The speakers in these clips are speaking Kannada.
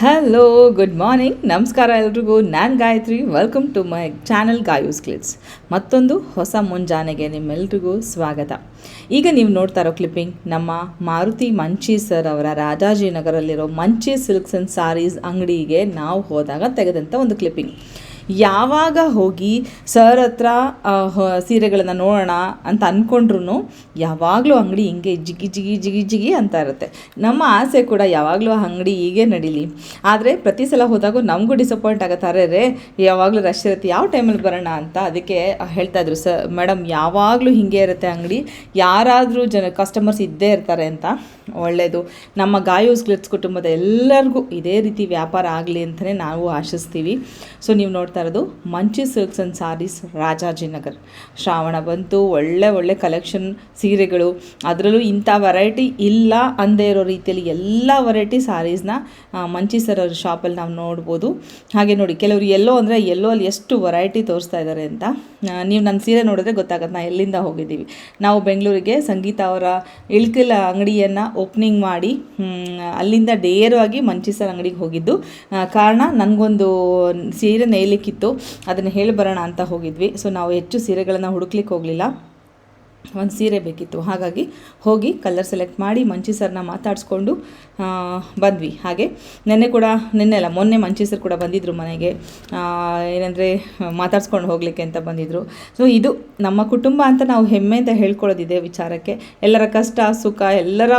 ಹಲೋ ಗುಡ್ ಮಾರ್ನಿಂಗ್ ನಮಸ್ಕಾರ ಎಲ್ರಿಗೂ. ನಾನು Gayathri. Welcome to my channel Gayus clips ಮತ್ತೊಂದು ಹೊಸ ಮುಂಜಾನೆಗೆ ನಿಮ್ಮೆಲ್ರಿಗೂ ಸ್ವಾಗತ. ಈಗ ನೀವು ನೋಡ್ತಾ ಇರೋ ಕ್ಲಿಪ್ಪಿಂಗ್ ನಮ್ಮ ಮಾರುತಿ ಮಂಚಿ ಸರ್ ಅವರ ರಾಜಾಜಿನಗರಲ್ಲಿರೋ ಮಂಚಿ ಸಿಲ್ಕ್ಸ್ ಆ್ಯಂಡ್ ಸಾರೀಸ್ ಅಂಗಡಿಗೆ ನಾವು ಹೋದಾಗ ತೆಗೆದಂಥ ಒಂದು ಕ್ಲಿಪ್ಪಿಂಗ್ ಯಾವಾಗ ಹೋಗಿ ಸರ್ ಹತ್ರ ಸೀರೆಗಳನ್ನು ನೋಡೋಣ ಅಂತ ಅಂದ್ಕೊಂಡ್ರು ಯಾವಾಗಲೂ ಅಂಗಡಿ ಹಿಂಗೆ ಜಿಗಿ ಜಿಗಿ ಜಿಗಿ ಜಿಗಿ ಅಂತ ಇರುತ್ತೆ. ನಮ್ಮ ಆಸೆ ಕೂಡ ಯಾವಾಗಲೂ ಅಂಗಡಿ ಹೀಗೆ ನಡೀಲಿ. ಆದರೆ ಪ್ರತಿ ಸಲ ಹೋದಾಗೂ ನಮಗೂ ಡಿಸಪಾಯಿಂಟ್ ಆಗುತ್ತಾರೆ ರೇ ಯಾವಾಗಲೂ ರಶ್ ಇರುತ್ತೆ. ಯಾವ ಟೈಮಲ್ಲಿ ಬರೋಣ ಅಂತ ಅದಕ್ಕೆ ಹೇಳ್ತಾ ಇದ್ರು ಸರ್, ಮೇಡಮ್, ಯಾವಾಗಲೂ ಹಿಂಗೆ ಇರುತ್ತೆ ಅಂಗಡಿ. ಯಾರಾದರೂ ಜನ ಕಸ್ಟಮರ್ಸ್ ಇದ್ದೇ ಇರ್ತಾರೆ ಅಂತ. ಒಳ್ಳೆಯದು ನಮ್ಮ ಗಾಯೋಸ್ ಗ್ಲಿಟ್ಸ್ ಕುಟುಂಬದ ಎಲ್ಲರಿಗೂ ಇದೇ ರೀತಿ ವ್ಯಾಪಾರ ಆಗಲಿ ಅಂತಲೇ ನಾವು ಆಶಿಸ್ತೀವಿ. ಸೊ ನೀವು ನೋಡ್ತಾ ಇರೋದು Manchi silks and sarees Rajajinagar. Shravana ಬಂತು, ಒಳ್ಳೆ ಒಳ್ಳೆ ಕಲೆಕ್ಷನ್ ಸೀರೆಗಳು. ಅದರಲ್ಲೂ ಇಂಥ ವೆರೈಟಿ ಇಲ್ಲ ಅಂದೇ ಇರೋ ರೀತಿಯಲ್ಲಿ ಎಲ್ಲ ವೆರೈಟಿ ಸಾರೀಸ್ನ ಮಂಚಿ ಸರ್ ಅವ್ರ ಶಾಪಲ್ಲಿ ನಾವು ನೋಡ್ಬೋದು. ಹಾಗೆ ನೋಡಿ, ಕೆಲವರು ಎಲ್ಲೋ ಅಂದರೆ ಎಲ್ಲೋ ಅಲ್ಲಿ ಎಷ್ಟು ವೆರೈಟಿ ತೋರಿಸ್ತಾ ಇದ್ದಾರೆ ಅಂತ. ನೀವು ನನ್ನ ಸೀರೆ ನೋಡಿದ್ರೆ ಗೊತ್ತಾಗತ್ತೆ, ನಾ ಎಲ್ಲಿಂದ ಹೋಗಿದ್ದೀವಿ. ನಾವು ಬೆಂಗಳೂರಿಗೆ ಸಂಗೀತ ಅವರ ಇಳ್ಕಿಲ ಅಂಗಡಿಯನ್ನು ಓಪನಿಂಗ್ ಮಾಡಿ ಅಲ್ಲಿಂದ ಡೇರವಾಗಿ ಮಂಚಿ ಸರ್ ಅಂಗಡಿಗೆ ಹೋಗಿದ್ದು. ಕಾರಣ ನನಗೊಂದು ಸೀರೆ ನೇಯ್ಲಿಕ್ಕಿತ್ತು ಅದನ್ನು ಹೇಳಿ ಬರೋಣ ಅಂತ ಹೋಗಿದ್ವಿ. ಸೊ ನಾವು ಹೆಚ್ಚು ಸೀರೆಗಳನ್ನು ಹುಡುಕ್ಲಿಕ್ಕೆ ಹೋಗಲಿಲ್ಲ. ಒಂದು ಸೀರೆ ಬೇಕಿತ್ತು. ಹಾಗಾಗಿ ಹೋಗಿ ಕಲರ್ ಸೆಲೆಕ್ಟ್ ಮಾಡಿ ಮಂಚಿ ಸರ್ನ ಮಾತಾಡಿಸ್ಕೊಂಡು ಬಂದ್ವಿ. ಹಾಗೆ ನಿನ್ನೆ ಕೂಡ, ನಿನ್ನೆ ಅಲ್ಲ, ಮೊನ್ನೆ ಮಂಚಿ ಸರ್ ಕೂಡ ಬಂದಿದ್ದರು ಮನೆಗೆ. ಏನಂದರೆ, ಮಾತಾಡ್ಸ್ಕೊಂಡು ಹೋಗಲಿಕ್ಕೆ ಅಂತ ಬಂದಿದ್ದರು ಸೊ ಇದು ನಮ್ಮ ಕುಟುಂಬ ಅಂತ ನಾವು ಹೆಮ್ಮೆ ಅಂತ ಹೇಳ್ಕೊಳ್ಳೋದಿದೆ ವಿಚಾರಕ್ಕೆ. ಎಲ್ಲರ ಕಷ್ಟ, ಸುಖ, ಎಲ್ಲರ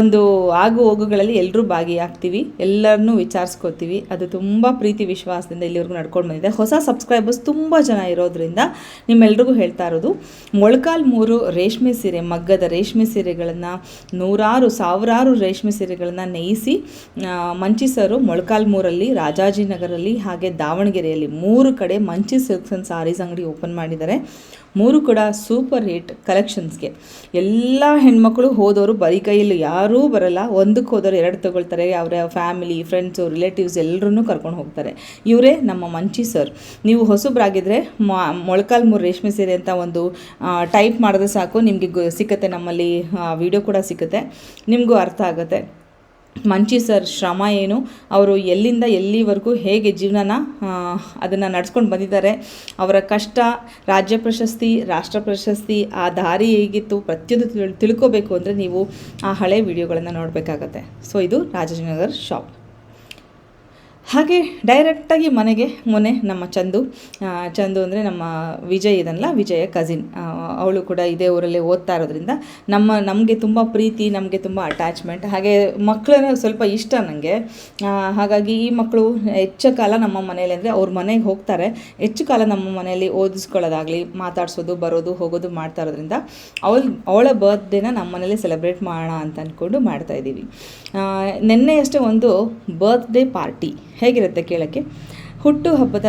ಒಂದು ಆಗು ಹೋಗುಗಳಲ್ಲಿ ಎಲ್ಲರೂ ಭಾಗಿಯಾಗ್ತೀವಿ. ಎಲ್ಲರನ್ನೂ ವಿಚಾರಿಸ್ಕೋತೀವಿ. ಅದು ತುಂಬ ಪ್ರೀತಿ ವಿಶ್ವಾಸದಿಂದ ಇಲ್ಲಿವರೆಗೂ ನಡ್ಕೊಂಡು ಬಂದಿದೆ. ಹೊಸ ಸಬ್ಸ್ಕ್ರೈಬರ್ಸ್ ತುಂಬ ಜನ ಇರೋದ್ರಿಂದ ನಿಮ್ಮೆಲ್ರಿಗೂ ಹೇಳ್ತಾ ಇರೋದು ಮೊಳಕಾಲ್ ಮೂರು ರೇಷ್ಮೆ ಸೀರೆ, ಮಗ್ಗದ ರೇಷ್ಮೆ ಸೀರೆಗಳನ್ನು ನೂರಾರು, ಸಾವಿರಾರು ರೇಷ್ಮೆ ಸೀರೆಗಳನ್ನು ನೇಯಿಸಿ ಮಂಚಿಸರು ಮೊಳಕಾಲ್ಮೂರಲ್ಲಿ, ರಾಜಾಜಿನಗರಲ್ಲಿ, ಹಾಗೆ ದಾವಣಗೆರೆಯಲ್ಲಿ ಮೂರು ಕಡೆ ಮಂಚಿ ಸಿಲ್ಕ್ಸ್ ಆ್ಯಂಡ್ ಸಾರೀಸ್ ಅಂಗಡಿ ಓಪನ್ ಮಾಡಿದ್ದಾರೆ. ಮೂರು ಕೂಡ ಸೂಪರ್ ಹಿಟ್ ಕಲೆಕ್ಷನ್ಸ್ಗೆ. ಎಲ್ಲ ಹೆಣ್ಮಕ್ಳು ಹೋದವರು ಬರೀ ಕೈಯಲ್ಲಿ ಯಾರೂ ಬರಲ್ಲ, ಒಂದಕ್ಕೆ ಹೋದವರು ಎರಡು ತೊಗೊಳ್ತಾರೆ, ಅವರ ಫ್ಯಾಮಿಲಿ, ಫ್ರೆಂಡ್ಸು, ರಿಲೇಟಿವ್ಸ್ ಎಲ್ಲರನ್ನೂ ಕರ್ಕೊಂಡು ಹೋಗ್ತಾರೆ. ಇವರೇ ನಮ್ಮ ಮಂಚಿ ಸರ್. ನೀವು ಹೊಸಬ್ರಾಗಿದ್ದರೆ ಮೊಳಕಾಲ್ ಮೂರು ರೇಷ್ಮೆ ಸೀರೆ ಅಂತ ಒಂದು ಟೈಪ್ ಮಾಡಿದ್ರೆ ಸಾಕು, ನಿಮಗೆ ಸಿಕ್ಕತ್ತೆ ನಮ್ಮಲ್ಲಿ ವಿಡಿಯೋ ಕೂಡ ಸಿಕ್ಕತ್ತೆ. ನಿಮಗೂ ಅರ್ಥ ಆಗುತ್ತೆ. ಮಂಚಿ ಸರ್, ಶ್ರಮ ಏನು? ಅವರು ಎಲ್ಲಿಂದ ಎಲ್ಲಿವರೆಗೂ ಹೇಗೆ ಜೀವನನ ಅದನ್ನು ನಡೆಸ್ಕೊಂಡು ಬಂದಿದ್ದಾರೆ. ಅವರ ಕಷ್ಟ, ರಾಜ್ಯ ಪ್ರಶಸ್ತಿ, ರಾಷ್ಟ್ರ ಪ್ರಶಸ್ತಿ, ಆ ದಾರಿ ಹೇಗಿತ್ತು, ಪ್ರತಿಯೊಂದು ತಿಳ್, ತಿಳ್ಕೋಬೇಕು ಅಂದರೆ ನೀವು ಆ ಹಳೆ ವಿಡಿಯೋಗಳನ್ನು ನೋಡಬೇಕಾಗತ್ತೆ. ಸೊ ಇದು ರಾಜಾಜಿನಗರ್ ಶಾಪ್ ಹಾಗೆ ಡೈರೆಕ್ಟಾಗಿ ಮನೆಗೆ ಮೊನ್ನೆ ನಮ್ಮ ಚಂದು ಚಂದು ಅಂದರೆ ನಮ್ಮ ವಿಜಯ್ ಇದನ್ನಲ್ಲ ವಿಜಯ ಕಸಿನ್ ಅವಳು ಕೂಡ ಇದೇ ಊರಲ್ಲೇ ಓದ್ತಾ ಇರೋದ್ರಿಂದ ನಮ್ಮ ನಮಗೆ ತುಂಬ ಪ್ರೀತಿ ನಮಗೆ ತುಂಬ ಅಟ್ಯಾಚ್ಮೆಂಟ್ ಹಾಗೆ ಮಕ್ಕಳನ್ನ ಸ್ವಲ್ಪ ಇಷ್ಟ ನನಗೆ ಹಾಗಾಗಿ ಈ ಮಕ್ಕಳು ಹೆಚ್ಚು ಕಾಲ ನಮ್ಮ ಮನೆಯಲ್ಲಿ ಅಂದರೆ ಅವ್ರ ಮನೆಗೆ ಹೋಗ್ತಾರೆ. ಹೆಚ್ಚು ಕಾಲ ನಮ್ಮ ಮನೆಯಲ್ಲಿ ಓದಿಸ್ಕೊಳ್ಳೋದಾಗಲಿ ಮಾತಾಡ್ಸೋದು ಬರೋದು ಹೋಗೋದು ಮಾಡ್ತಾ ಇರೋದ್ರಿಂದ ಅವಳ ಅವಳ ಬರ್ತ್ಡೇನ ನಮ್ಮ ಮನೇಲಿ ಸೆಲೆಬ್ರೇಟ್ ಮಾಡೋಣ ಅಂತ ಅಂದ್ಕೊಂಡು ಮಾಡ್ತಾ ಇದ್ದೀವಿ. ಆ, ನಿನ್ನೆ ಅಷ್ಟೇ ಒಂದು ಬರ್ತ್ಡೇ ಪಾರ್ಟಿ ಹೇಗಿರುತ್ತೆ ಕೇಳೋಕ್ಕೆ? ಹುಟ್ಟು ಹಬ್ಬದ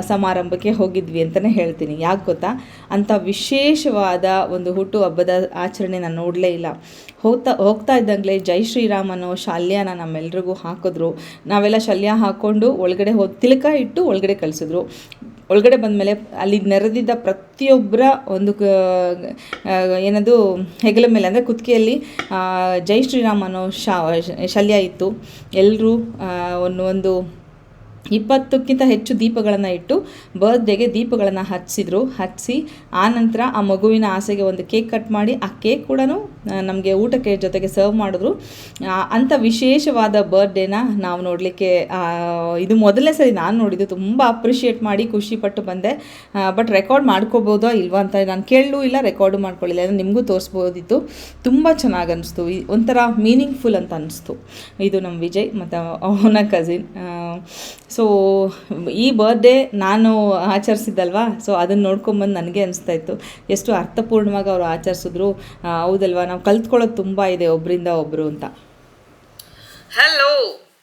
ಸಮಾರಂಭಕ್ಕೆ ಹೋಗಿದ್ವಿ ಅಂತಲೇ ಹೇಳ್ತೀನಿ. ಯಾಕೆ ಗೊತ್ತಾ? ಅಂಥ ವಿಶೇಷವಾದ ಒಂದು ಹುಟ್ಟು ಹಬ್ಬದ ಆಚರಣೆ ನಾನು ನೋಡಲೇ ಇಲ್ಲ. ಹೋಗ್ತಾ ಹೋಗ್ತಾ ಇದ್ದಂಗಲೇ ಜೈ ಶ್ರೀರಾಮನು ಶಾಲ್ಯನ ನಮ್ಮೆಲ್ರಿಗೂ ಹಾಕಿದ್ರು. ನಾವೆಲ್ಲ ಶಲ್ಯ ಹಾಕ್ಕೊಂಡು ಒಳಗಡೆ ಹೋದ ತಿಲಕ ಇಟ್ಟು ಒಳಗಡೆ ಕಳಿಸಿದ್ರು. ಒಳಗಡೆ ಬಂದಮೇಲೆ ಅಲ್ಲಿ ನೆರೆದಿದ್ದ ಪ್ರತಿಯೊಬ್ಬರ ಒಂದು ಏನದು, ಹೆಗಲ ಮೇಲೆ, ಅಂದರೆ ಕುತ್ತಿಗೆಯಲ್ಲಿ ಜೈ ಶ್ರೀರಾಮ್ ಅನ್ನೋ ಶಲ್ಯ ಇತ್ತು. ಎಲ್ಲರೂ ಒಂದು ಒಂದು ಇಪ್ಪತ್ತಕ್ಕಿಂತ ಹೆಚ್ಚು ದೀಪಗಳನ್ನು ಇಟ್ಟು ಬರ್ತ್ಡೇಗೆ ದೀಪಗಳನ್ನು ಹಚ್ಚಿದ್ರು. ಹಚ್ಚಿಸಿ ಆನಂತರ ಆ ಮಗುವಿನ ಆಸೆಗೆ ಒಂದು ಕೇಕ್ ಕಟ್ ಮಾಡಿ, ಆ ಕೇಕ್ ಕೂಡ ನಮಗೆ ಊಟಕ್ಕೆ ಜೊತೆಗೆ ಸರ್ವ್ ಮಾಡಿದ್ರು. ಅಂಥ ವಿಶೇಷವಾದ ಬರ್ತ್ಡೇನ ನಾವು ನೋಡಲಿಕ್ಕೆ ಇದು ಮೊದಲನೇ ಸರಿ ನಾನು ನೋಡಿದ್ದು. ತುಂಬ ಅಪ್ರಿಷಿಯೇಟ್ ಮಾಡಿ ಖುಷಿಪಟ್ಟು ಬಂದೆ. ಬಟ್ ರೆಕಾರ್ಡ್ ಮಾಡ್ಕೋಬೋದೋ ಇಲ್ವಾ ಅಂತ ನಾನು ಕೇಳಲೂ ಇಲ್ಲ ರೆಕಾರ್ಡು ಮಾಡ್ಕೊಳ್ಳಿಲ್ಲ. ಅಂದರೆ ನಿಮಗೂ ತೋರಿಸ್ಬೋದಿತ್ತು. ತುಂಬ ಚೆನ್ನಾಗಿ ಅನಿಸ್ತು. ಈ- ಒಂಥರ ಮೀನಿಂಗ್ಫುಲ್ ಅಂತ ಅನಿಸ್ತು. ಇದು ನಮ್ಮ ವಿಜಯ್ ಮತ್ತು ಅವನ ಕಸಿನ್ ಸೊ ಈ ಬರ್ಡೇ ನಾನು ಆಚರಿಸಿದ್ದಲ್ವಾ? ಸೊ ಅದನ್ನು ನೋಡ್ಕೊಂಬಂದು ನನಗೆ ಅನಿಸ್ತಾ ಇತ್ತು ಎಷ್ಟು ಅರ್ಥಪೂರ್ಣವಾಗಿ ಅವರು ಆಚರಿಸಿದ್ರು. ಹೌದಲ್ವಾ? ನಾವು ಕಲ್ತ್ಕೊಳ್ಳೋದು ತುಂಬ ಇದೆ ಒಬ್ಬರಿಂದ ಒಬ್ಬರು ಅಂತ. ಹಲೋ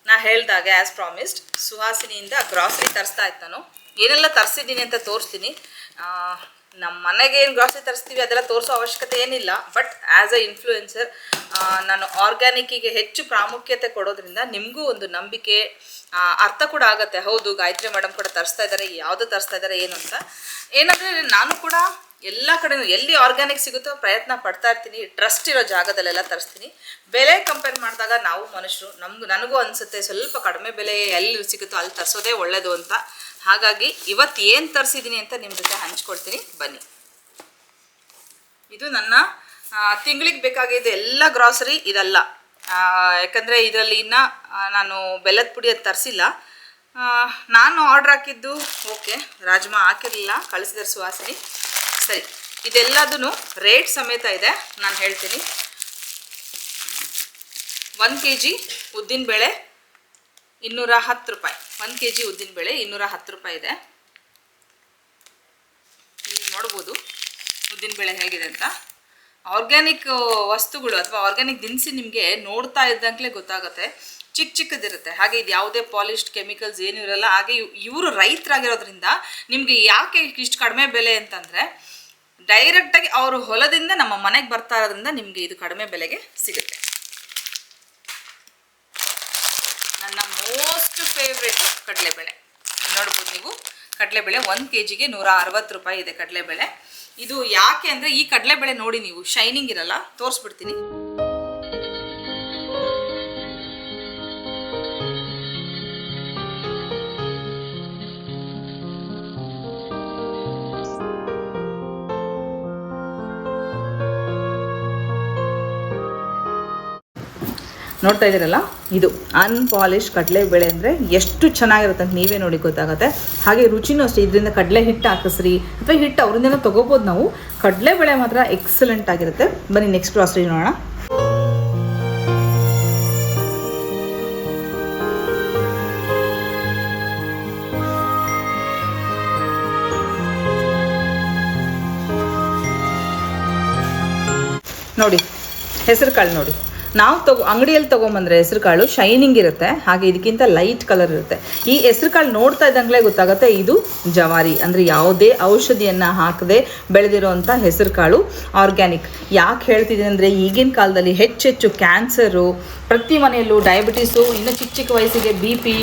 ನಾ ಹೇಳ್ದಾಗೆ ಆ್ಯಸ್ ಪ್ರಾಮಿಸ್ಡ್ ಸುಹಾಸಿನಿಯಿಂದ ಗ್ರಾಸರಿ ತರಿಸ್ತಾ ಇತ್ತು ನಾನು. ಏನೆಲ್ಲ ತರಿಸಿದ್ದೀನಿ ಅಂತ ತೋರಿಸ್ತೀನಿ. ನಮ್ಮ ಮನೆಗೆ ಏನು ಗ್ರಾಸರಿ ತರಿಸ್ತೀವಿ ಅದೆಲ್ಲ ತೋರಿಸೋ ಅವಶ್ಯಕತೆ ಏನಿಲ್ಲ. ಬಟ್ ಆ್ಯಸ್ ಅ ಇನ್ಫ್ಲೂಯೆನ್ಸರ್ ನಾನು ಆರ್ಗ್ಯಾನಿಕ್ಕಿಗೆ ಹೆಚ್ಚು ಪ್ರಾಮುಖ್ಯತೆ ಕೊಡೋದ್ರಿಂದ ನಿಮಗೂ ಒಂದು ನಂಬಿಕೆ ಅರ್ಥ ಕೂಡ ಆಗುತ್ತೆ. ಹೌದು, ಗಾಯತ್ರಿ ಮೇಡಮ್ ಕೂಡ ತರಿಸ್ತಾ ಇದ್ದಾರೆ ಯಾವುದು ತರಿಸ್ತಾ ಇದ್ದಾರೆ ಏನು ಅಂತ. ಏನಂದರೆ ನಾನು ಕೂಡ ಎಲ್ಲ ಕಡೆ ಎಲ್ಲಿ ಆರ್ಗ್ಯಾನಿಕ್ ಸಿಗುತ್ತೋ ಪ್ರಯತ್ನ ಪಡ್ತಾ ಇರ್ತೀನಿ. ಟ್ರಸ್ಟ್ ಇರೋ ಜಾಗದಲ್ಲೆಲ್ಲ ತರಿಸ್ತೀನಿ. ಬೆಲೆ ಕಂಪೇರ್ ಮಾಡಿದಾಗ ನಾವು ಮನುಷ್ಯರು, ನಮ್ಗೆ, ನನಗೂ ಅನಿಸುತ್ತೆ ಸ್ವಲ್ಪ ಕಡಿಮೆ ಬೆಲೆ ಎಲ್ಲಿ ಸಿಗುತ್ತೋ ಅಲ್ಲಿ ತರಿಸೋದೇ ಒಳ್ಳೆಯದು ಅಂತ. ಹಾಗಾಗಿ ಇವತ್ತು ಏನು ತರಿಸಿದ್ದೀನಿ ಅಂತ ನಿಮ್ಮ ಜೊತೆ ಹಂಚ್ಕೊಡ್ತೀನಿ ಬನ್ನಿ. ಇದು ನನ್ನ ತಿಂಗಳಿಗೆ ಬೇಕಾಗಿದ್ದು ಎಲ್ಲ ಗ್ರಾಸರಿ ಇದಲ್ಲ. ಯಾಕಂದರೆ ಇದರಲ್ಲಿ ಇನ್ನು ನಾನು ಬೆಲ್ಲದ ಪುಡಿ ಅದು ತರಿಸಿಲ್ಲ. ನಾನು ಆರ್ಡ್ರ್ ಹಾಕಿದ್ದು, ಓಕೆ, ರಾಜ್ಮಾ ಹಾಕಿರಲಿಲ್ಲ, ಕಳಿಸಿದಾರೆ ಸುವಾಸನೆ. ಸರಿ ಇದೆಲ್ಲದೂ ರೇಟ್ ಸಮೇತ ಇದೆ, ನಾನು ಹೇಳ್ತೀನಿ. ಒಂದು ಕೆ ಜಿ ಉದ್ದಿನಬೇಳೆ ಇನ್ನೂರ ಹತ್ತು ರೂಪಾಯಿ. ಒಂದು ಕೆ ಜಿ ಉದ್ದಿನಬೇಳೆ ಇನ್ನೂರ ಹತ್ತು ರೂಪಾಯಿ ಇದೆ. ಇಲ್ಲಿ ನೋಡ್ಬೋದು ಉದ್ದಿನಬೇಳೆ ಹೇಗಿದೆ ಅಂತ. ಆರ್ಗ್ಯಾನಿಕ್ ವಸ್ತುಗಳು ಅಥವಾ ಆರ್ಗ್ಯಾನಿಕ್ ದಿನಸಿ ನಿಮಗೆ ನೋಡ್ತಾ ಇದ್ದಂಗೆ ಗೊತ್ತಾಗುತ್ತೆ. ಚಿಕ್ಕ ಚಿಕ್ಕದಿರುತ್ತೆ. ಹಾಗೆ ಇದು ಯಾವುದೇ ಪಾಲಿಶ್ಡ್ ಕೆಮಿಕಲ್ಸ್ ಏನೂ ಇರಲ್ಲ. ಹಾಗೆ ಇವರು ರೈತರಾಗಿರೋದ್ರಿಂದ ನಿಮಗೆ ಯಾಕೆ ಇಷ್ಟು ಕಡಿಮೆ ಬೆಲೆ ಅಂತಂದರೆ ಡೈರೆಕ್ಟಾಗಿ ಅವರು ಹೊಲದಿಂದ ನಮ್ಮ ಮನೆಗೆ ಬರ್ತಾ ಇರೋದ್ರಿಂದ ನಿಮಗೆ ಇದು ಕಡಿಮೆ ಬೆಲೆಗೆ ಸಿಗುತ್ತೆ. ನನ್ನ ಮೋಸ್ಟ್ ಫೇವ್ರೆಟ್ ಕಡಲೆಬೇಳೆ. ನೋಡ್ಬೋದು ನೀವು. ಕಡಲೆಬೇಳೆ ಒಂದು ಕೆ ಜಿಗೆ ನೂರ ಅರವತ್ತು ರೂಪಾಯಿ ಇದೆ ಕಡಲೆಬೇಳೆ. ಇದು ಯಾಕೆ ಅಂದರೆ ಈ ಕಡಲೆಬೇಳೆ ನೋಡಿ ನೀವು ಶೈನಿಂಗ್ ಇರಲ್ಲ, ತೋರಿಸ್ಬಿಡ್ತೀನಿ. ನೋಡ್ತಾ ಇದ್ದೀರಲ್ಲ? ಇದು ಅನ್ಪಾಲಿಶ್ ಕಡಲೆಬೇಳೆ ಅಂದರೆ ಎಷ್ಟು ಚೆನ್ನಾಗಿರುತ್ತೆ ಅಂತ ನೀವೇ ನೋಡಿ ಗೊತ್ತಾಗುತ್ತೆ. ಹಾಗೆ ರುಚಿನೂ ಅಷ್ಟೇ. ಇದರಿಂದ ಕಡಲೆ ಹಿಟ್ಟು ಹಾಕಿಸ್ರಿ. ಅಥವಾ ಹಿಟ್ಟು ಅವರಿಂದನೇ ತೊಗೋಬೋದು ನಾವು. ಕಡಲೆಬೇಳೆ ಮಾತ್ರ ಎಕ್ಸಲೆಂಟ್ ಆಗಿರುತ್ತೆ. ಬನ್ನಿ ನೆಕ್ಸ್ಟ್ ಗ್ರಾಸರಿ ನೋಡೋಣ. ನೋಡಿ ಹೆಸರು ಕಾಳು ನೋಡಿ. ನಾವು ತಗೋ ಅಂಗಡಿಯಲ್ಲಿ ತೊಗೊಂಬಂದ್ರೆ ಹೆಸರು ಕಾಳು ಶೈನಿಂಗ್ ಇರುತ್ತೆ. ಹಾಗೆ ಇದಕ್ಕಿಂತ ಲೈಟ್ ಕಲರ್ ಇರುತ್ತೆ. ಈ ಹೆಸರು ಕಾಳು ನೋಡ್ತಾ ಇದ್ದಂಗಲೇ ಗೊತ್ತಾಗುತ್ತೆ, ಇದು ಜವಾರಿ. ಅಂದರೆ ಯಾವುದೇ ಔಷಧಿಯನ್ನು ಹಾಕದೆ ಬೆಳೆದಿರೋವಂಥ ಹೆಸರು ಕಾಳು ಆರ್ಗ್ಯಾನಿಕ್ ಯಾಕೆ ಹೇಳ್ತಿದ್ದೀನಿ ಅಂದರೆ, ಈಗಿನ ಕಾಲದಲ್ಲಿ ಹೆಚ್ಚೆಚ್ಚು ಕ್ಯಾನ್ಸರು ಪ್ರತಿ ಮನೆಯಲ್ಲೂ ಡಯಾಬಿಟೀಸು ಇನ್ನು ಚಿಕ್ಕ ಚಿಕ್ಕ ವಯಸ್ಸಿಗೆ ಬಿ ಪಿ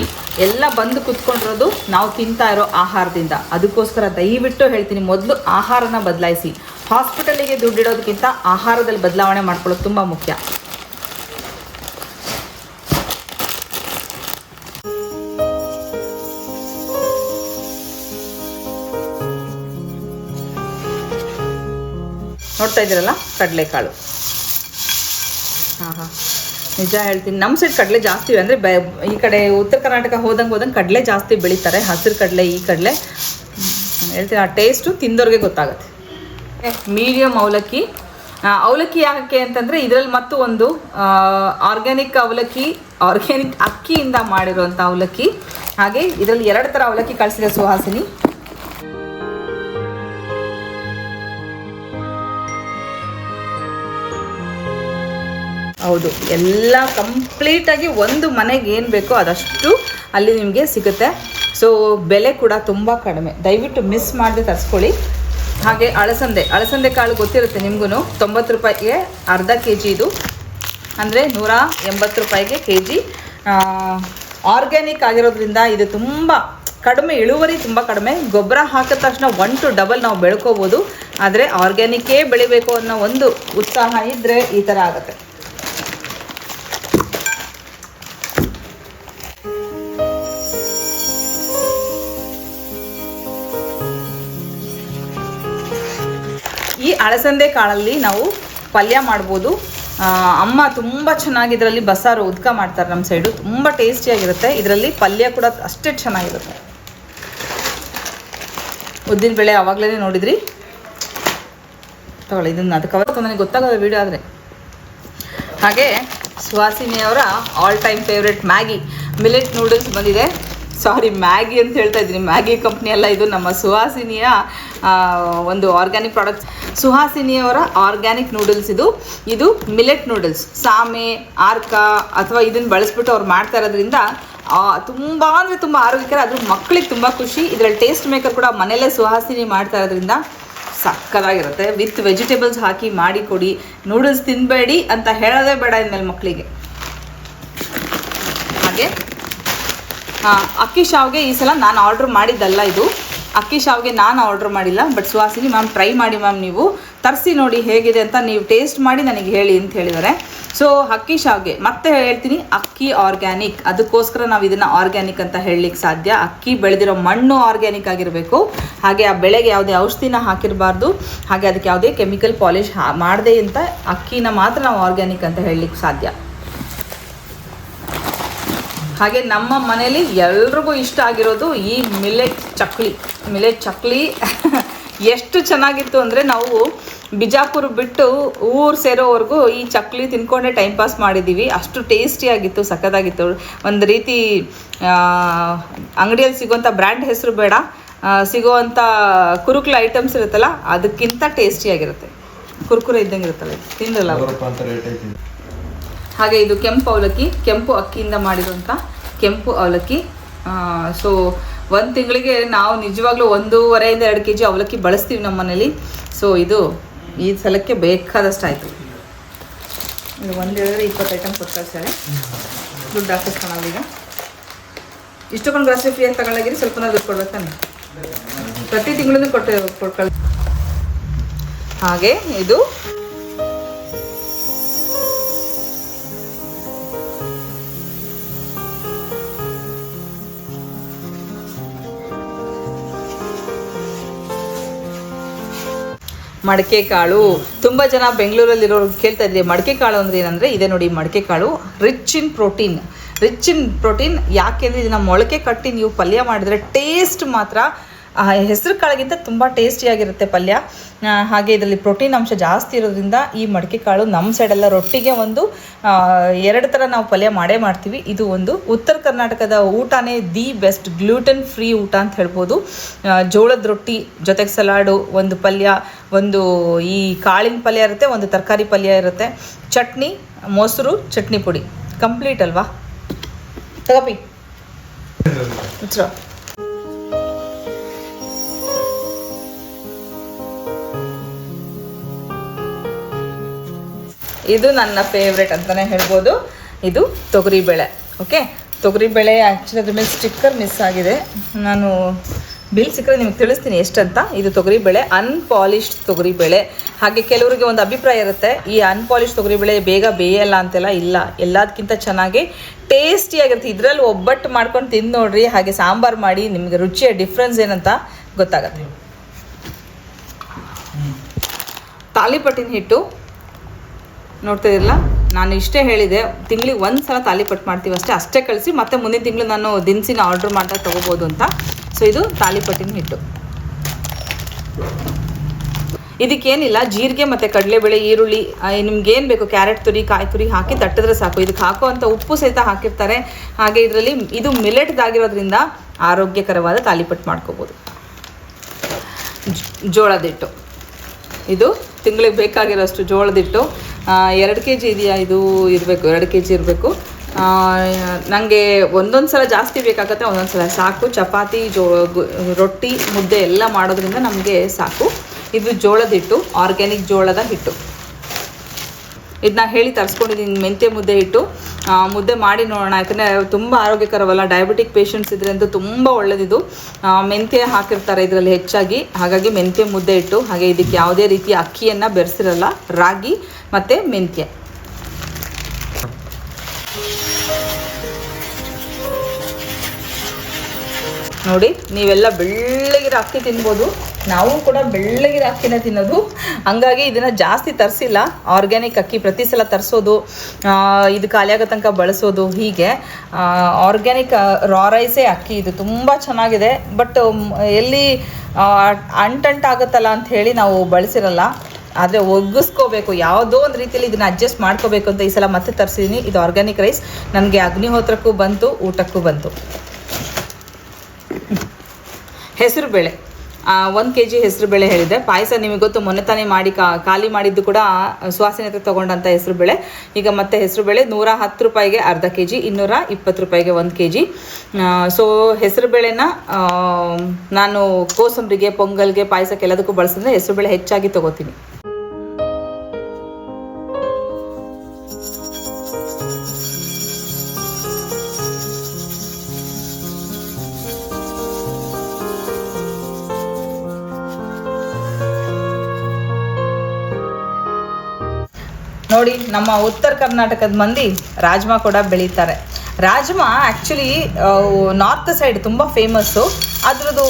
ಎಲ್ಲ ಬಂದು ಕುತ್ಕೊಂಡಿರೋದು ನಾವು ತಿಂತಾ ಇರೋ ಆಹಾರದಿಂದ. ಅದಕ್ಕೋಸ್ಕರ ದಯವಿಟ್ಟು ಹೇಳ್ತೀನಿ, ಮೊದಲು ಆಹಾರನ ಬದಲಾಯಿಸಿ. ಹಾಸ್ಪಿಟಲಿಗೆ ದುಡ್ಡಿಡೋದಕ್ಕಿಂತ ಆಹಾರದಲ್ಲಿ ಬದಲಾವಣೆ ಮಾಡ್ಕೊಳ್ಳೋದು ತುಂಬ ಮುಖ್ಯ. ನೋಡ್ತಾ ಇದ್ದೀರಲ್ಲ? ಕಡಲೆಕಾಳು. ಹಾಂ ಹಾಂ ನಿಜ ಹೇಳ್ತೀನಿ. ನಮ್ಮ ಸೈಡ್ ಕಡಲೆ ಜಾಸ್ತಿ ಅಂದರೆ ಬೆ, ಈ ಕಡೆ ಉತ್ತರ ಕರ್ನಾಟಕ ಹೋದಂಗೆ ಹೋದಂಗೆ ಕಡಲೆ ಜಾಸ್ತಿ ಬೆಳೀತಾರೆ. ಹಸಿರು ಕಡಲೆ, ಈ ಕಡಲೆ. ಹೇಳ್ತೀನಿ. ಆ ಟೇಸ್ಟು ತಿಂದವ್ರಿಗೆ ಗೊತ್ತಾಗುತ್ತೆ. ಮೀಡಿಯಮ್ ಅವಲಕ್ಕಿ. ಅವಲಕ್ಕಿ ಯಾಕೆ ಅಂತಂದರೆ ಇದರಲ್ಲಿ ಮತ್ತು ಒಂದು ಆರ್ಗ್ಯಾನಿಕ್ ಅವಲಕ್ಕಿ ಆರ್ಗ್ಯಾನಿಕ್ ಅಕ್ಕಿಯಿಂದ ಮಾಡಿರುವಂಥ ಅವಲಕ್ಕಿ. ಹಾಗೆ ಇದರಲ್ಲಿ ಎರಡು ಥರ ಅವಲಕ್ಕಿ ಕಳಿಸಿದೆ ಸುಹಾಸಿನಿ. ಹೌದು. ಎಲ್ಲ ಕಂಪ್ಲೀಟಾಗಿ ಒಂದು ಮನೆಗೆ ಏನು ಬೇಕೋ ಅದಷ್ಟು ಅಲ್ಲಿ ನಿಮಗೆ ಸಿಗುತ್ತೆ. ಸೊ ಬೆಲೆ ಕೂಡ ತುಂಬ ಕಡಿಮೆ. ದಯವಿಟ್ಟು ಮಿಸ್ ಮಾಡದೆ ತರಿಸ್ಕೊಳ್ಳಿ. ಹಾಗೆ ಅಳಸಂದೆ. ಅಳಸಂದೆ ಕಾಳು ಗೊತ್ತಿರುತ್ತೆ ನಿಮಗೂ ತೊಂಬತ್ತು ರೂಪಾಯಿಗೆ ಅರ್ಧ ಕೆ ಜಿ ಇದು. ಅಂದರೆ ನೂರ ಎಂಬತ್ತು ರೂಪಾಯಿಗೆ ಕೆ ಜಿ ಆರ್ಗ್ಯಾನಿಕ್ ಆಗಿರೋದ್ರಿಂದ ಇದು ತುಂಬ ಕಡಿಮೆ, ಇಳುವರಿ ತುಂಬ ಕಡಿಮೆ. ಗೊಬ್ಬರ ಹಾಕಿದ ತಕ್ಷಣ ಒನ್ ಟು ಡಬಲ್ ನಾವು ಬೆಳ್ಕೋಬೋದು. ಆದರೆ ಆರ್ಗ್ಯಾನಿಕ್ಕೇ ಬೆಳಿಬೇಕು ಅನ್ನೋ ಒಂದು ಉತ್ಸಾಹ ಇದ್ದರೆ ಈ ಥರ ಆಗುತ್ತೆ. ಅಳಸಂದೆ ಕಾಳಲ್ಲಿ ನಾವು ಪಲ್ಯ ಮಾಡ್ಬೋದು. ಅಮ್ಮ ತುಂಬ ಚೆನ್ನಾಗಿ ಇದರಲ್ಲಿ ಬಸ್ಸಾರು ಉದ್ಕ ಮಾಡ್ತಾರೆ ನಮ್ಮ ಸೈಡು. ತುಂಬ ಟೇಸ್ಟಿಯಾಗಿರುತ್ತೆ. ಇದರಲ್ಲಿ ಪಲ್ಯ ಕೂಡ ಅಷ್ಟೇ ಚೆನ್ನಾಗಿರುತ್ತೆ. ಉದ್ದಿನ ಬೇಳೆ ಆವಾಗಲೇ ನೋಡಿದ್ರಿ? ತಗೊಳ್ಳಿ, ಇದನ್ನು ಅದಕ್ಕೆ ನನಗೆ ಗೊತ್ತಾಗೋದು ವೀಡಿಯೋ ಆದರೆ. ಹಾಗೆ ಸುಹಾಸಿನಿಯವರ all time favourite Maggi millet noodles ಬಂದಿದೆ. ಸಾರಿ ಮ್ಯಾಗಿ ಅಂತ ಹೇಳ್ತಾ ಇದ್ದೀನಿ. ಮ್ಯಾಗಿ ಕಂಪ್ನಿ ಅಲ್ಲ, ಇದು ನಮ್ಮ ಸುಹಾಸಿನಿಯ ಒಂದು ಆರ್ಗ್ಯಾನಿಕ್ ಪ್ರಾಡಕ್ಟ್ ಸುಹಾಸಿನಿಯವರ ಆರ್ಗ್ಯಾನಿಕ್ ನೂಡಲ್ಸ್ ಇದು. ಇದು ಮಿಲೆಟ್ ನೂಡಲ್ಸ್ ಸಾಮೆ, ಆರ್ಕ ಅಥವಾ ಇದನ್ನು ಬಳಸ್ಬಿಟ್ಟು ಅವ್ರು ಮಾಡ್ತಾ ಇರೋದ್ರಿಂದ ತುಂಬ ಅಂದರೆ ತುಂಬ ಆರೋಗ್ಯಕರ ಅದ್ರ ಮಕ್ಕಳಿಗೆ ತುಂಬ ಖುಷಿ. ಇದರಲ್ಲಿ ಟೇಸ್ಟ್ ಮೇಕರ್ ಕೂಡ ಮನೆಯಲ್ಲೇ ಸುಹಾಸಿನಿ ಮಾಡ್ತಾ ಇರೋದ್ರಿಂದ ಸಕ್ಕತ್ತಾಗಿರುತ್ತೆ. ವಿತ್ ವೆಜಿಟೇಬಲ್ಸ್ ಹಾಕಿ ಮಾಡಿ ಕೊಡಿ. ನೂಡಲ್ಸ್ ತಿನ್ನಬೇಡಿ ಅಂತ ಹೇಳೋದೇ ಬೇಡ ಇನ್ಮೇಲೆ ಮಕ್ಕಳಿಗೆ ಹಾಗೆ ಆ, ಅಕ್ಕಿ ಶಾವ್ಗೆ ಈ ಸಲ ನಾನು ಆರ್ಡ್ರ್ ಮಾಡಿದ್ದಲ್ಲ ಇದು. ಅಕ್ಕಿ ಶಾವ್ಗೆ ನಾನು ಆರ್ಡ್ರ್ ಮಾಡಿಲ್ಲ ಬಟ್ ಸುಹಾಸಿನಿ ಮ್ಯಾಮ್ ಟ್ರೈ ಮಾಡಿ ಮ್ಯಾಮ್ ನೀವು. ತರಿಸಿ ನೋಡಿ ಹೇಗಿದೆ ಅಂತ ನೀವು ಟೇಸ್ಟ್ ಮಾಡಿ ನನಗೆ ಹೇಳಿ ಅಂತ ಹೇಳಿದ್ದಾರೆ. ಸೊ ಅಕ್ಕಿ ಶಾವ್ಗೆ, ಮತ್ತೆ ಹೇಳ್ತೀನಿ, ಅಕ್ಕಿ ಆರ್ಗ್ಯಾನಿಕ್ ಅದಕ್ಕೋಸ್ಕರ ನಾವು ಇದನ್ನು ಆರ್ಗ್ಯಾನಿಕ್ ಅಂತ ಹೇಳಲಿಕ್ಕೆ ಸಾಧ್ಯ. ಅಕ್ಕಿ ಬೆಳೆದಿರೋ ಮಣ್ಣು ಆರ್ಗ್ಯಾನಿಕ್ ಆಗಿರಬೇಕು. ಹಾಗೆ ಆ ಬೆಳೆಗೆ ಯಾವುದೇ ಔಷಧಿನ ಹಾಕಿರಬಾರ್ದು. ಹಾಗೆ ಅದಕ್ಕೆ ಯಾವುದೇ ಕೆಮಿಕಲ್ ಪಾಲಿಶ್ ಮಾಡದೆ ಅಂತ ಅಕ್ಕಿನ ಮಾತ್ರ ನಾವು ಆರ್ಗ್ಯಾನಿಕ್ ಅಂತ ಹೇಳಲಿಕ್ಕೆ ಸಾಧ್ಯ. ಹಾಗೆ ನಮ್ಮ ಮನೇಲಿ ಎಲ್ರಿಗೂ ಇಷ್ಟ ಆಗಿರೋದು ಈ ಮಿಲೆಟ್ ಚಕ್ಲಿ. ಮಿಲೆಟ್ ಚಕ್ಲಿ. ಎಷ್ಟು ಚೆನ್ನಾಗಿತ್ತು ಅಂದರೆ ನಾವು ಬಿಜಾಪುರ ಬಿಟ್ಟು ಊರು ಸೇರೋವರೆಗೂ ಈ ಚಕ್ಲಿ ತಿನ್ಕೊಂಡೇ ಟೈಮ್ ಪಾಸ್ ಮಾಡಿದ್ದೀವಿ ಅಷ್ಟು ಟೇಸ್ಟಿಯಾಗಿತ್ತು ಸಖತ್ತಾಗಿತ್ತು. ಒಂದು ರೀತಿ ಅಂಗಡಿಯಲ್ಲಿ ಸಿಗೋಂಥ ಬ್ರ್ಯಾಂಡ್ ಹೆಸರು ಬೇಡ. ಸಿಗೋವಂಥ ಕುರುಕುಲ ಐಟಮ್ಸ್ ಇರುತ್ತಲ್ಲ ಅದಕ್ಕಿಂತ ಟೇಸ್ಟಿಯಾಗಿರುತ್ತೆ ಕುರ್ಕುರೆ ಇದ್ದಂಗೆ ಇರುತ್ತಲ್ಲ ಇದು. ಹಾಗೆ ಇದು ಕೆಂಪು ಅವಲಕ್ಕಿ, ಕೆಂಪು ಅಕ್ಕಿಯಿಂದ ಮಾಡಿರುವಂಥ ಕೆಂಪು ಅವಲಕ್ಕಿ. ಸೊ ಒಂದು ತಿಂಗಳಿಗೆ ನಾವು ನಿಜವಾಗ್ಲೂ ಒಂದೂವರೆಯಿಂದ ಎರಡು ಕೆ ಜಿ ಅವಲಕ್ಕಿ ಬಳಸ್ತೀವಿ ನಮ್ಮ ಮನೇಲಿ. ಸೊ ಇದು ಈ ಸಲಕ್ಕೆ ಬೇಕಾದಷ್ಟು ಆಯಿತು. ಇದು ಒಂದು ಹೇಳಿದ್ರೆ ಇಪ್ಪತ್ತು ಐಟಮ್ ಕೊಟ್ಟು ಕಳಿಸ್ತಾರೆ ದುಡ್ಡು ಹಾಕಿಸ್ಕೊಳಲ್ಲ ಈಗ ಇಷ್ಟೊಂದು ಗ್ರಾಸರಿ ಅಂತ ತಗೊಳ್ಳಾಗಿರಿ ಸ್ವಲ್ಪ ದುಡ್ಡು ಕೊಡ್ಬೇಕಾನೆ ಪ್ರತಿ ತಿಂಗಳೂ ಕೊಟ್ಟು, ಕೊಟ್ಕೊಳ್ಳಿ. ಕಳ್ ಹಾಗೆ ಇದು ಮಡಕೆ ಕಾಳು. ತುಂಬ ಜನ ಬೆಂಗಳೂರಲ್ಲಿರೋರು ಕೇಳ್ತಾ ಇದ್ರಿ ಮಡಕೆ ಕಾಳು ಅಂದ್ರೆ ಏನಂದರೆ, ಇದೆ ನೋಡಿ ಮಡಕೆ ಕಾಳು. Rich in protein rich in protein ಯಾಕೆಂದರೆ ಇದನ್ನ ಮೊಳಕೆ ಕಟ್ಟಿ ನೀವು ಪಲ್ಯ ಮಾಡಿದ್ರೆ ಟೇಸ್ಟ್ ಮಾತ್ರ ಹೆಸರು ಕಾಳಿಗಿಂತ ತುಂಬ ಟೇಸ್ಟಿಯಾಗಿರುತ್ತೆ ಪಲ್ಯ. ಹಾಗೆ ಇದರಲ್ಲಿ ಪ್ರೋಟೀನ್ ಅಂಶ ಜಾಸ್ತಿ ಇರೋದ್ರಿಂದ ಈ ಮಡಿಕೆ ಕಾಳು ನಮ್ಮ ಸೈಡೆಲ್ಲ ರೊಟ್ಟಿಗೆ ಒಂದು ಎರಡು ಥರ ನಾವು ಪಲ್ಯ ಮಾಡೇ ಮಾಡ್ತೀವಿ. ಇದು ಒಂದು ಉತ್ತರ ಕರ್ನಾಟಕದ ಊಟನೇ ದಿ ಬೆಸ್ಟ್ ಗ್ಲೂಟನ್ ಫ್ರೀ ಊಟ ಅಂತ ಹೇಳ್ಬೋದು. ಜೋಳದ ರೊಟ್ಟಿ ಜೊತೆಗೆ ಸಲಾಡು ಒಂದು ಪಲ್ಯ ಒಂದು ಈ ಕಾಳಿನ ಪಲ್ಯ ಇರುತ್ತೆ ಒಂದು ತರಕಾರಿ ಪಲ್ಯ ಇರುತ್ತೆ. ಚಟ್ನಿ ಮೊಸರು ಚಟ್ನಿ ಪುಡಿ. ಕಂಪ್ಲೀಟ್ ಅಲ್ವಾ? ತಗೋಪಿ. ಇದು ನನ್ನ ಫೇವ್ರೆಟ್ ಅಂತಲೇ ಹೇಳ್ಬೋದು. ಇದು ತೊಗರಿಬೇಳೆ ಓಕೆ ತೊಗರಿಬೇಳೆ ಆ್ಯಕ್ಚುಲಿ ಅದ್ರ ಮೇಲೆ ಸ್ಟಿಕ್ಕರ್ ಮಿಸ್ ಆಗಿದೆ. ನಾನು ಬಿಲ್ ಸಿಕ್ಕರೆ ನಿಮ್ಗೆ ತಿಳಿಸ್ತೀನಿ ಎಷ್ಟಂತ. ಇದು ತೊಗರಿಬೇಳೆ ಅನ್ಪಾಲಿಶ್ಡ್ ತೊಗರಿಬೇಳೆ ಹಾಗೆ ಕೆಲವರಿಗೆ ಒಂದು ಅಭಿಪ್ರಾಯ ಇರುತ್ತೆ ಈ ಅನ್ಪಾಲಿಶ್ ತೊಗರಿಬೇಳೆ ಬೇಗ ಬೇಯಲ್ಲ ಅಂತೆಲ್ಲ ಇಲ್ಲ. ಎಲ್ಲದಕ್ಕಿಂತ ಚೆನ್ನಾಗಿ ಟೇಸ್ಟಿಯಾಗಿರುತ್ತೆ ಇದರಲ್ಲಿ ಒಬ್ಬಟ್ಟು ಮಾಡ್ಕೊಂಡು ತಿಂದು ನೋಡ್ರಿ ಹಾಗೆ ಸಾಂಬಾರು ಮಾಡಿ ನಿಮಗೆ ರುಚಿಯ ಡಿಫ್ರೆನ್ಸ್ ಏನಂತ ಗೊತ್ತಾಗತ್ತೆ. ತಾಲಿಪಟ್ಟಿನ ಹಿಟ್ಟು ನೋಡ್ತಾ ಇರಲ್ಲ ನಾನು ಇಷ್ಟೇ ಹೇಳಿದೆ, ತಿಂಗಳಿಗೆ ಒಂದು ಸಲ ತಾಲಿಪಟ್ಟು ಮಾಡ್ತೀವಿ ಅಷ್ಟೇ ಅಷ್ಟೇ ಕಳಿಸಿ ಮತ್ತೆ ಮುಂದಿನ ತಿಂಗಳು ನಾನು ದಿನಸಿನ ಆರ್ಡ್ರ್ ಮಾಡ್ತಾ ತೊಗೋಬೋದು ಅಂತ. ಸೊ ಇದು ತಾಲಿಪಟ್ಟಿನ ಹಿಟ್ಟು. ಇದಕ್ಕೇನಿಲ್ಲ, ಜೀರಿಗೆ ಮತ್ತು ಕಡಲೆಬೇಳೆ, ಈರುಳ್ಳಿ ನಿಮ್ಗೆ ಏನು ಬೇಕು, ಕ್ಯಾರೆಟ್ ತುರಿ, ಕಾಯಿ ತುರಿ ಹಾಕಿ ತಟ್ಟಿದ್ರೆ ಸಾಕು. ಇದಕ್ಕೆ ಹಾಕೋ ಅಂತ ಉಪ್ಪು ಸಹಿತ ಹಾಕಿರ್ತಾರೆ. ಹಾಗೆ ಇದರಲ್ಲಿ ಇದು ಮಿಲೆಟ್ದಾಗಿರೋದ್ರಿಂದ ಆರೋಗ್ಯಕರವಾದ ತಾಲಿಪಟ್ಟು ಮಾಡ್ಕೋಬೋದು. ಜೋಳದ ಹಿಟ್ಟು. ಇದು ತಿಂಗಳಿಗೆ ಬೇಕಾಗಿರೋಷ್ಟು ಜೋಳದಿಟ್ಟು ಎರಡು ಕೆ ಜಿ ಇದೆಯಾ? ಇದು ಇರಬೇಕು, ಎರಡು ಕೆ ಜಿ ಇರಬೇಕು ನನಗೆ ಒಂದೊಂದು ಸಲ ಜಾಸ್ತಿ ಬೇಕಾಗತ್ತೆ, ಒಂದೊಂದು ಸಲ ಸಾಕು. ಚಪಾತಿ, ಜೋ ರೊಟ್ಟಿ, ಮುದ್ದೆ ಎಲ್ಲ ಮಾಡೋದ್ರಿಂದ ನಮಗೆ ಸಾಕು. ಇದು ಜೋಳದ ಹಿಟ್ಟು ಆರ್ಗ್ಯಾನಿಕ್ ಜೋಳದ ಹಿಟ್ಟು. ಇದನ್ನ ಹೇಳಿ ತರಿಸ್ಕೊಂಡಿದ್ದೀನಿ ಮೆಂತ್ಯ ಮುದ್ದೆ ಇಟ್ಟು. ಮುದ್ದೆ ಮಾಡಿ ನೋಡೋಣ, ಯಾಕಂದರೆ ತುಂಬ ಆರೋಗ್ಯಕರವಲ್ಲ ಡಯಾಬಿಟಿಕ್ ಪೇಷಂಟ್ಸ್ ಇದ್ರೆ ಅಂತೂ ತುಂಬ ಒಳ್ಳೆಯದಿದು ಮೆಂತ್ಯ ಹಾಕಿರ್ತಾರೆ ಇದರಲ್ಲಿ ಹೆಚ್ಚಾಗಿ. ಹಾಗಾಗಿ ಮೆಂತ್ಯ ಮುದ್ದೆ ಇಟ್ಟು, ಹಾಗೆ ಇದಕ್ಕೆ ಯಾವುದೇ ರೀತಿಯ ಅಕ್ಕಿಯನ್ನು ಬೆರೆಸಿರಲ್ಲ, ರಾಗಿ ಮತ್ತು ಮೆಂತ್ಯ. ನೋಡಿ, ನೀವೆಲ್ಲ ಬೆಳ್ಳಗಿರೋ ಅಕ್ಕಿ ತಿನ್ಬೋದು. ನಾವು ಕೂಡ ಬೆಳ್ಳಗಿರ ಅಕ್ಕಿನ ತಿನ್ನೋದು. ಹಂಗಾಗಿ ಇದನ್ನು ಜಾಸ್ತಿ ತರಿಸಿಲ್ಲ. ಆರ್ಗ್ಯಾನಿಕ್ ಅಕ್ಕಿ ಪ್ರತಿ ಸಲ ತರಿಸೋದು ಇದು ಖಾಲಿಯಾಗೋ ತನಕ ಬಳಸೋದು, ಹೀಗೆ. ಆರ್ಗ್ಯಾನಿಕ್ ರಾ ರೈಸೇ ಅಕ್ಕಿ, ಇದು ತುಂಬ ಚೆನ್ನಾಗಿದೆ. ಬಟ್ ಎಲ್ಲಿ ಅಂಟಂಟ್ ಅಂಟಂಟಾಗುತ್ತಲ್ಲ ಅಂತ ಹೇಳಿ ನಾವು ಬಳಸಿರಲ್ಲ. ಆದರೆ ಒಗ್ಗಿಸ್ಕೋಬೇಕು. ಯಾವುದೋ ಒಂದು ರೀತಿಯಲ್ಲಿ ಇದನ್ನ ಅಡ್ಜಸ್ಟ್ ಮಾಡ್ಕೋಬೇಕು ಅಂತ ಈ ಸಲ ಮತ್ತೆ ತರಿಸಿದ್ದೀನಿ ಇದು ಆರ್ಗ್ಯಾನಿಕ್ ರೈಸ್ ನನಗೆ ಅಗ್ನಿಹೋತ್ರಕ್ಕೂ ಬಂತು, ಊಟಕ್ಕೂ ಬಂತು. ಹೆಸರು ಬೇಳೆ. ಒಂದು ಕೆ ಜಿ ಹೆಸರು ಬೇಳೆ ಹೇಳಿದೆ. ಪಾಯಸ ನಿಮಗೆ ಗೊತ್ತು, ಮೊನ್ನೆ ತಾನೇ ಮಾಡಿ ಖಾಲಿ ಮಾಡಿದ್ದು ಕೂಡ ಸುವಾಸನೆ ತೊಗೊಂಡಂಥ ಹೆಸರು ಬೇಳೆ. ಈಗ ಮತ್ತೆ ಹೆಸರು ಬೇಳೆ, ನೂರ ಹತ್ತು ರೂಪಾಯಿಗೆ ಅರ್ಧ ಕೆ ಜಿ ಇನ್ನೂರ ಇಪ್ಪತ್ತು ರೂಪಾಯಿಗೆ ಒಂದು ಕೆ ಜಿ ಸೊ ಹೆಸರು ಬೇಳೆನ ನಾನು ಕೋಸಂಬರಿಗೆ, ಪೊಂಗಲ್ಗೆ, ಪಾಯಸಕ್ಕೆ ಎಲ್ಲದಕ್ಕೂ ಬಳಸಿದ್ರೆ ಹೆಸರು ಬೇಳೆ ಹೆಚ್ಚಾಗಿ ತೊಗೋತೀನಿ. ನೋಡಿ ನಮ್ಮ ಉತ್ತರ ಕರ್ನಾಟಕದ ಮಂದಿ ರಾಜ್ಮಾ ಕೂಡ ಬೆಳೀತಾರೆ. ರಾಜ್ಮಾ ಆ್ಯಕ್ಚುಲಿ ನಾರ್ತ್ ಸೈಡ್ ತುಂಬ ಫೇಮಸ್ಸು ಅದರದ್ದು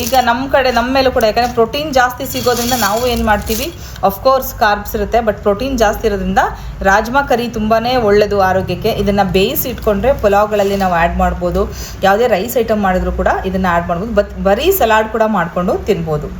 ಈಗ ನಮ್ಮ ಕಡೆ ನಮ್ಮ ಮೇಲೂ ಕೂಡ, ಯಾಕಂದರೆ ಪ್ರೋಟೀನ್ ಜಾಸ್ತಿ ಸಿಗೋದ್ರಿಂದ ನಾವು ಏನು ಮಾಡ್ತೀವಿ ಅಫ್ಕೋರ್ಸ್ ಕಾರ್ಬ್ಸ್ ಇರುತ್ತೆ ಬಟ್ ಪ್ರೋಟೀನ್ ಜಾಸ್ತಿ ಇರೋದ್ರಿಂದ ರಾಜ್ಮಾ ಕರಿ ತುಂಬಾ ಒಳ್ಳೆಯದು ಆರೋಗ್ಯಕ್ಕೆ. ಇದನ್ನು ಬೇಯಿಸಿ ಇಟ್ಕೊಂಡ್ರೆ ಪುಲಾವ್ಗಳಲ್ಲಿ ನಾವು ಆ್ಯಡ್ ಮಾಡ್ಬೋದು. ಯಾವುದೇ ರೈಸ್ ಐಟಮ್ ಮಾಡಿದ್ರು ಕೂಡ ಇದನ್ನು ಆ್ಯಡ್ ಮಾಡ್ಬೋದು. ಬತ್ ಬರೀ ಸಲಾಡ್ ಕೂಡ ಮಾಡಿಕೊಂಡು ತಿನ್ಬೋದು.